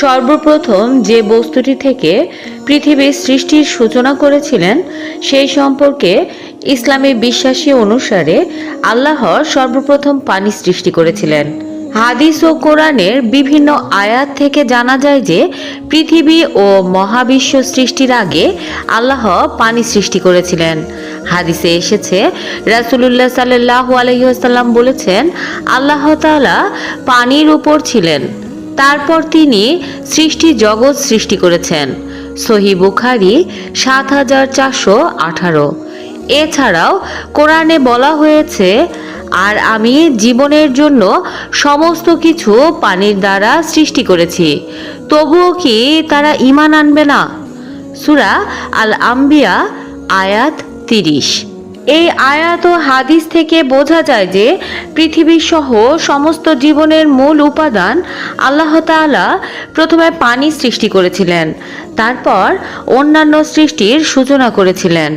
সর্বপ্রথম যে বস্তুটি থেকে পৃথিবীর সৃষ্টির সূচনা করেছিলেন, সেই সম্পর্কে ইসলামী বিশ্বাসী অনুসারে আল্লাহ সর্বপ্রথম পানি সৃষ্টি করেছিলেন। হাদিস ও কোরআনের বিভিন্ন আয়াত থেকে জানা যায় যে পৃথিবী ও মহাবিশ্ব সৃষ্টির আগে আল্লাহ পানি সৃষ্টি করেছিলেন। হাদিসে এসেছে, রাসুলুল্লাহ সাল্লাহ আলহিহাসাল্লাম বলেছেন, আল্লাহ তাআলা পানির উপর ছিলেন। তারপর তিনি সৃষ্টি জগৎ সৃষ্টি করেছেন। সহি বুখারি সাত হাজার চারশো আঠারো। এছাড়াও কোরআনে বলা হয়েছে, আর আমি জীবনের জন্য সমস্ত কিছু পানির দ্বারা সৃষ্টি করেছি। তবুও কি তারা ইমান আনবে না? সুরা আল আম্বিয়া আয়াত তিরিশ। এই আয়াত ও হাদিস থেকে বোঝা যায় যে পৃথিবী সহ সমস্ত জীবনের মূল উপাদান আল্লাহ তালা প্রথমে পানি সৃষ্টি করেছিলেন তারপর অন্যান্য সৃষ্টির সূচনা করেছিলেন।